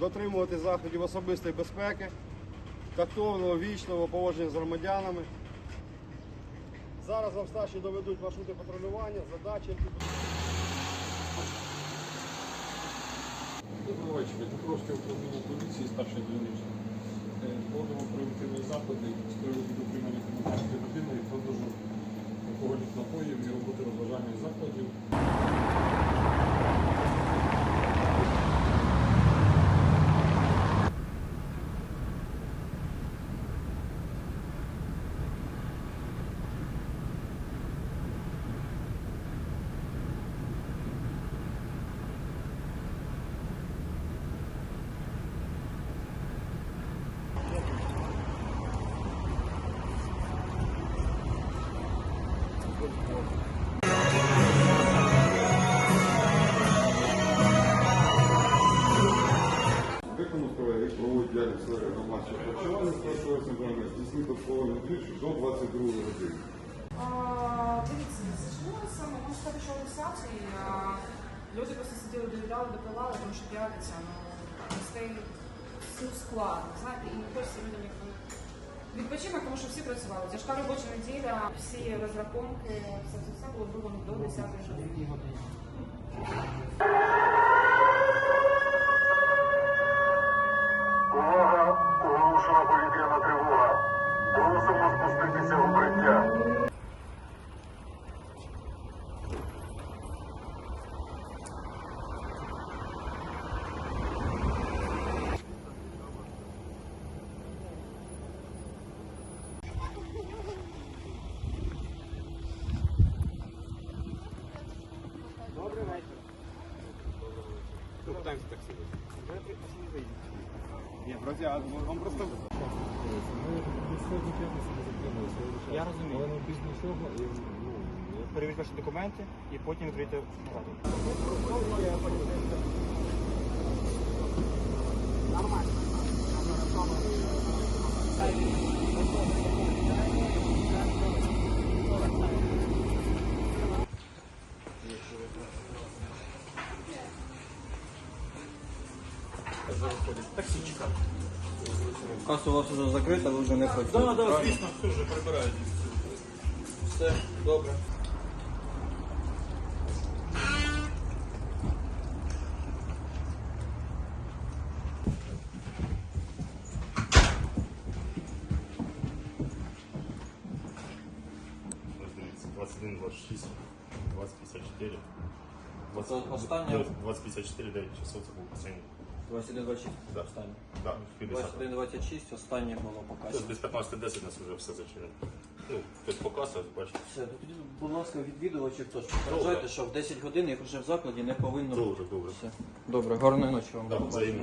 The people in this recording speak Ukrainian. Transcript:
дотримувати заходів особистої безпеки, тактовного, вічного поводження з громадянами. Зараз вам старші доведуть маршрути патрулювання, задачі. Покровське управління поліції, старший дільничний. Е, Проводимо превентивні заходи з приводу дотримання комунальної людини і продажу алкогольних напоїв і роботи розважальних закладів. Сфери громадського харчування першого центрального здійснити обслуговування двічі до 22 години. Дивіться, зачинилося, можна сказати, що регістрації. Люди просто сиділи, доїдали, допивали, тому що п'ятниця, ну, гостей складно, знаєте, і не хочеться людям якби відпочинок, тому що всі працювали. Тяжка робоча неділя, всі розрахунки, все це все було зроблено до 10 години. Я розумію. Але без нічого і ну, перевірити ваші документи і потім відкрити апарат. Таксі чекати. Каса у вас вже закрита, ви вже не працюєте. Так, так, звісно, все вже прибирають. Все, добре. Ось дивіться, 21, 26, 2054. Це останнє? 2054, 9 часов це був останній. 21, 26 Да. останнє. Так, 50. 21, 26 останнє було по касі. Тобто Десь 15-10 нас вже все зачинено. Ну, хтось покасав, бачите. Все, то тоді, будь ласка, відвідувачів теж попереджайте, що в 10 годин їх вже в закладі не повинно бути. Добре, добре. Все. Добре, гарної ночі вам. Так, взаємно.